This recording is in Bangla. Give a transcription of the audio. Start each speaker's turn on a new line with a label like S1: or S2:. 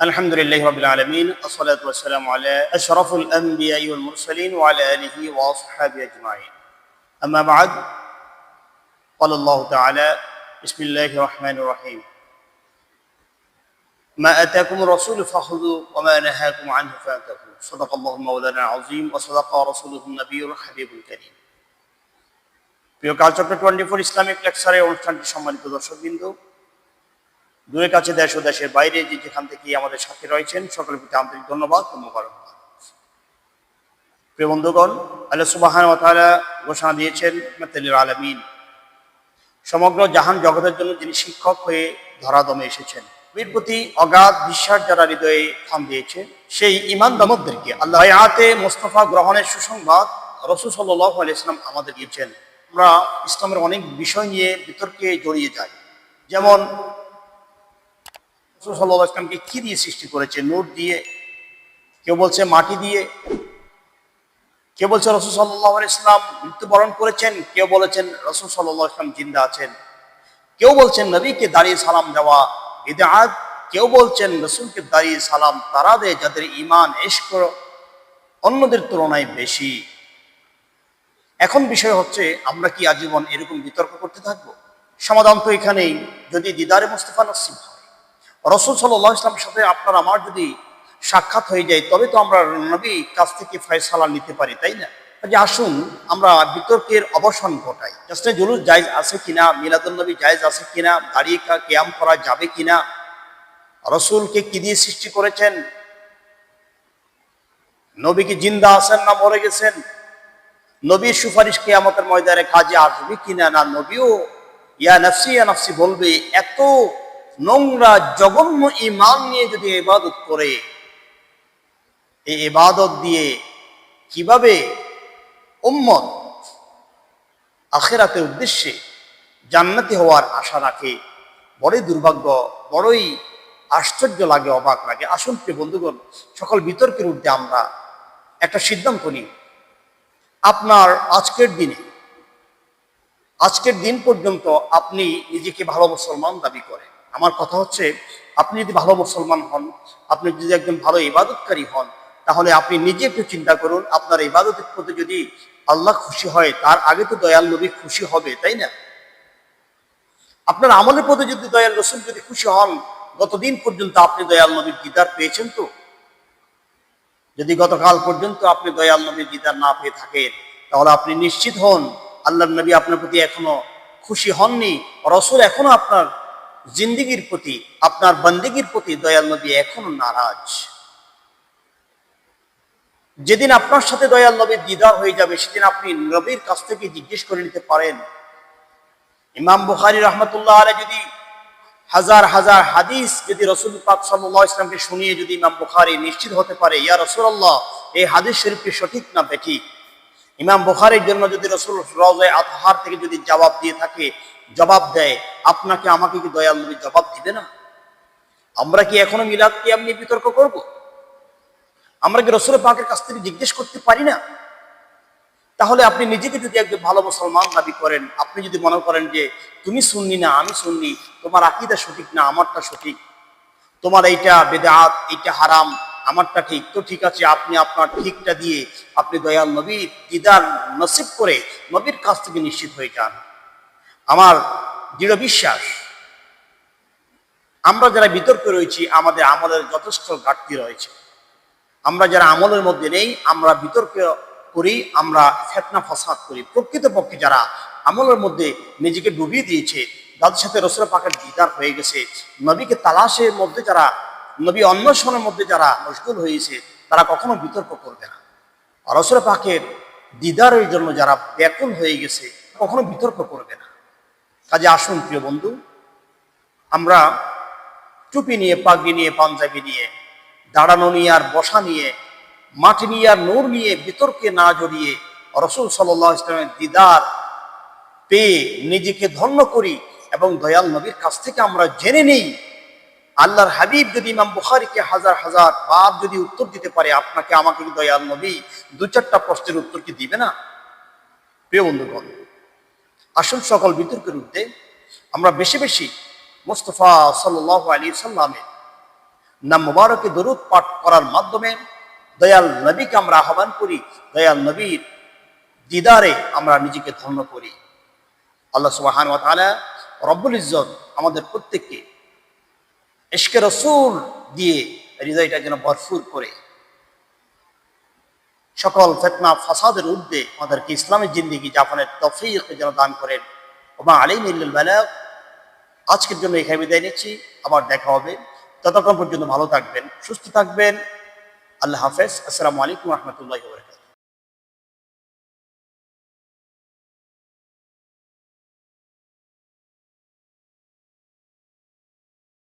S1: الحمد لله رب العالمين الصلاة والسلام على أشرف الأنبياء والمرسلين وعلى آله وأصحابه أجمعين أما بعد قال الله تعالى بسم الله الرحمن الرحيم ما أتاكم الرسول فخذوا وما نهاكم عنه فانتهوا صدق الله مولانا العظيم وصدق رسوله النبي الحبيب الكريم প্রিয় কালচার টোয়েন্টি ফোর ইসলামিক লেকচারের অনুষ্ঠানটি সম্মানিত দর্শকবৃন্দ দূরের কাছে দেশ ও দেশের বাইরে যে যেখান থেকে আমাদের সাথে রয়েছেন, সকলের প্রতি আন্তরিক ধন্যবাদ ও মোবারকবাদ প্রিয় বন্ধুগণ, আল্লাহ সুবাহান ঘোষণা দিয়েছেন, মাতালিল আলামিন। সমগ্র জাহান জগতের জন্য যিনি শিক্ষক হয়ে ধরাদমে এসেছেন এর প্রতি অগাধ বিশ্বাস যারা হৃদয়ে থাম দিয়েছে, সেই ইমান দামদদেরকে আল্লাহ আয়াতে মোস্তফা গ্রহণের সুসংবাদ রসুল সাল্লাহ আলাইসলাম আমাদের দিয়েছেন। আমরা ইসলামের অনেক বিষয় নিয়ে বিতর্কে জড়িয়ে যাই, যেমন সাল্লাহ ইসলামকে কি দিয়ে সৃষ্টি করেছে? নোট দিয়ে, কেউ বলছে মাটি দিয়ে, কেউ বলছে রসুল সাল্লাহ ইসলাম মৃত্যুবরণ করেছেন, কেউ বলেছেন রসুল সাল্লাহ ইসলাম জিন্দা আছেন। কেউ বলছেন নবীকে দাঁড়িয়ে সালাম দেওয়া বিদাত, কেউ বলছেন রসুলকে দাঁড়িয়ে সালাম তারা দেয় যাদের ইমান এশক অন্যদের তুলনায় বেশি। এখন বিষয় হচ্ছে, আমরা কি আজীবন এরকম বিতর্ক করতে থাকব? সমাধান তো এখানেই। যদি দিদারে মুস্তফা নসিব রসুল সাল্লাহ ইসলামের সাথে আপনার আমার যদি সাক্ষাৎ হয়ে যায়, তবে তো আমরা নবী কাছ থেকে ফয়সালা নিতে পারি, তাই না? যে আসুন আমরা বিতর্কের অবসান ঘটাই। জাস্টে জুলুস জায়জ আছে কিনা মিলাদুল নবী জায়জ আছে কিনা, দাঁড়িয়ে কেয়াম করা যাবে কিনা? রসুলকে কি দিয়ে সৃষ্টি করেছেন? নবী কি জিন্দা আছেন না মরে গেছেন? নবীর সুপারিশ কেয়ামতের ময়দানে কাজে আসবে কিনা? না, নবীও ইয়া নফসি ইয়া নফসি বলবে, এত নোংরা জঘন্য ইমান নিয়ে যদি ইবাদত করে, এই ইবাদত দিয়ে কীভাবে উম্মত আখেরাতের উদ্দেশ্যে জান্নাতি হওয়ার আশা রাখে? বড়ই দুর্ভাগ্য, বড়ই আশ্চর্য লাগে, অবাক লাগে। আসুন প্রিয় বন্ধুগণ, সকল বিতর্কের ঊর্ধ্বে আমরা একটা সিদ্ধান্ত নিই। আপনার আজকের দিনে, আজকের দিন পর্যন্ত আপনি নিজেকে ভালো মুসলমান দাবি করেন। আমার কথা হচ্ছে, আপনি যদি ভালো মুসলমান হন, আপনি যদি একজন ভালো ইবাদতকারী হন, তাহলে আপনি নিজে একটু চিন্তা করুন, আপনার ইবাদতের প্রতি যদি আল্লাহ খুশি হয়, তার আগে তো দয়াল নবী খুশি হবে, তাই না? আপনার আমলের প্রতি যদি দয়াল রসুল যদি খুশি হন, গতদিন পর্যন্ত আপনি দয়াল নবীর দিদার পেয়েছেন তো? যদি গতকাল পর্যন্ত আপনি দয়াল নবীর দিদার না পেয়ে থাকেন, তাহলে আপনি নিশ্চিত হন আল্লাহ নবী আপনার প্রতি এখনও খুশি হননি, রসুল এখনও আপনার জিন্দিগির প্রতি, আপনার বন্দিগির প্রতি দয়াল নবী এখনও নারাজ। যেদিন আপনার সাথে দয়াল নবীর দিদার হয়ে যাবে, সেদিন আপনি নবীর কাছ থেকে জিজ্ঞেস করে নিতে পারেন। ইমাম বুখারি রহমতুল্লাহ আলাই যদি হাজার হাজার হাদিস যদি রসুল পাক সাল্লাহ ইসলামকে শুনিয়ে যদি ইমাম বুখারি নিশ্চিত হতে পারে, ইয়া রসুল্লাহ এই হাদিস শরীফটি সঠিক না বেঠিক? ইমাম বুখারির জন্য যদি রসুল রজায় আতহার থেকে যদি জবাব দিয়ে থাকে, জবাব দেয়, আপনাকে আমাকে কি দয়াল নবী জবাব দিবে না? আমরা কি এখনও মিলাদ কি আপনি বিতর্ক করব? আমরা কি রসুল পাকের কাছ থেকে জিজ্ঞেস করতে পারি না? তাহলে আপনি নিজেকে যদি একজন ভালো মুসলমান দাবি করেন, আপনি যদি মনে করেন যে তুমি শুননি না, আমি শুননি তোমার আকিদা সঠিক না, আমারটা সঠিক, তোমার এইটা বেদাত, এইটা হারাম আমারটা ঠিক। তো ঠিক আছে, আপনি আপনার ঠিকটা দিয়ে আপনি দয়াল নবীর দিদার নসিব করে নবীর কাছ থেকে নিশ্চিত হয়ে যান। আমার দৃঢ় বিশ্বাস, আমরা যারা বিতর্কে রয়েছি, আমাদের আমলের যথেষ্ট ঘাটতি রয়েছে। আমরা যারা আমলের মধ্যে নেই, আমরা বিতর্ক করি, আমরা ফেতনা ফসাদ করি। প্রকৃতপক্ষে যারা আমলের মধ্যে নিজেকে ডুবিয়ে দিয়েছে, তাদের সাথে রসুল পাকের দিদার হয়ে গেছে। নবীকে তালাশের মধ্যে যারা নবী অন্বেষণের মধ্যে যারা মশগুল হয়েছে, তারা কখনো বিতর্ক করবে না। রসুল পাকের দিদারের জন্য যারা ব্যাকুল হয়ে গেছে, কখনো বিতর্ক করবে না। কাজে আসুন, প্রিয় বন্ধু, আমরা টুপি নিয়ে, পাগড়ি নিয়ে, পাঞ্জাবি নিয়ে, দাঁড়ানো নিয়ে আর বসা নিয়ে, মাটি নিয়ে আর নূর নিয়ে বিতর্কে না জড়িয়ে রসুল সাল্লাহ ইসলামের দিদার পেয়ে নিজেকে ধন্য করি এবং দয়াল নবীর কাছ থেকে আমরা জেনে নেই আল্লাহর হাবিব যদি ইমাম বুখারিকে হাজার হাজার বার যদি উত্তর দিতে পারে, আপনাকে আমাকে দয়াল নবী? দু চারটা প্রশ্নের উত্তর কি দিবে না? প্রিয় বন্ধুগণ আসল সকল বিতর্কের উদ্দে আমরা বেশি বেশি মোস্তফা সাল্লাহ আলী সাল্লামের নাম মুবারকে দরুদ পাঠ করার মাধ্যমে দয়াল নবীকে আমরা আহ্বান করি, দয়াল নবীর দিদারে আমরা নিজেকে ধন্য করি। আল্লাহ সুবাহান রব্বুল ইজ্জত আমাদের প্রত্যেককে ইশকে রসুল দিয়ে হৃদয়টা যেন ভরপুর করে। সকল ফেতনা, ফাসাদের ঊর্ধ্বে আমাদেরকে ইসলামের জিন্দিগি যাপনের তফিক যেন দান করেন। ওমা আলী নিল্লুল বালাগ আজকের জন্য এখানে বিদায় নিচ্ছি। আবার দেখা হবে। ততক্ষণ পর্যন্ত ভালো থাকবেন, সুস্থ থাকবেন। আল্লাহ হাফেজ। আসসালামু আলাইকুম রহমতুল্লাহ